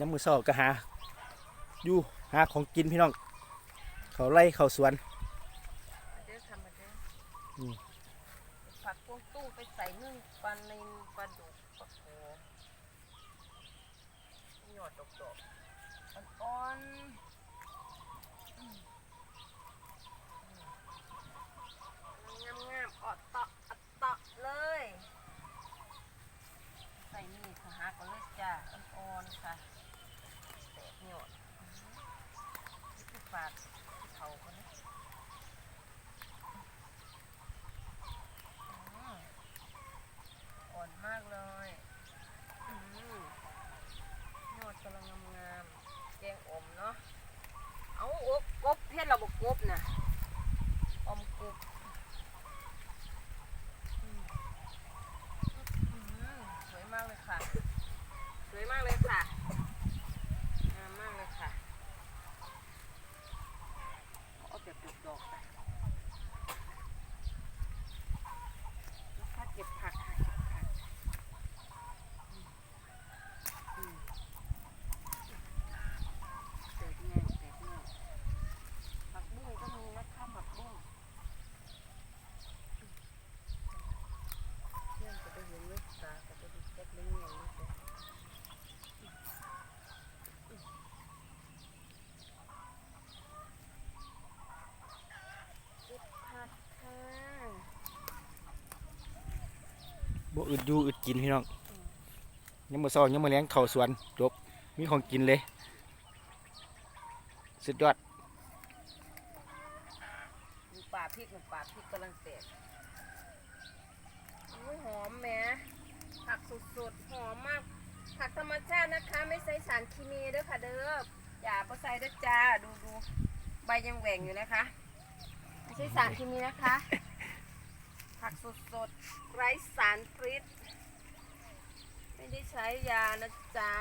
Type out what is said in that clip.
น้ำมือเศร้าก็หา อยู่หาของกินพี่น้อง เขาไล่เขาสวนเด้อทำมาเด้ออมผักพวงตู้ไปใส่นึ่งปลาในปลาดุกปลาโขหยอดดอกๆอ่อนๆอืมงามๆออดเตาะอัดเตาะเลย ใส่นี่ค่ะฮักกันเลยจ้าอ่อนๆค่ะแตก หยอดอื้อหือนี่คือปาดเขาคนนี้อ่อนมากเลยอยอดกำลังงามๆแกงอมเนาะ เอาอบกบเพี้ยนเราบอกกบนะอมกบอืมอืมสวยมากเลยค่ะ สวยมากเลยค่ะงามมากเลยค่ะ เอาแบบดอกๆไป ถ้าเก็บผักค่ะเก็บผักอืมแตกแน่แตกแน่ผักบุ้งก็มีนะคะผักบุ้งเพื่อนจะไปเห็นเวสตาก็จะดูแจ็คเลี้ยงเงี้ยนี่จ้ะเก็บผักค่ะ บ่อึดอยู่อึดกินพี่น้องยังมือเศร้ายังมือเลี้ยงเขาสวนจบมีของกินเลย สุดยอดดูป่าพริกหนูป่าพริกกำลังแตกอุ้ยหอมแหม่ผักสดๆหอมมาก ผักธรรมชาตินะคะ ไม่ใส่สารเคมีเด้อค่ะเด้ออย่าไปใส่เด้อจ้าดูดูใบยังแหว่งอยู่นะคะ ไม่ใช่สารเคมีนะคะ ผักสดสดไร้สารพิษ ไม่ได้ใช้ยานะจ๊ะ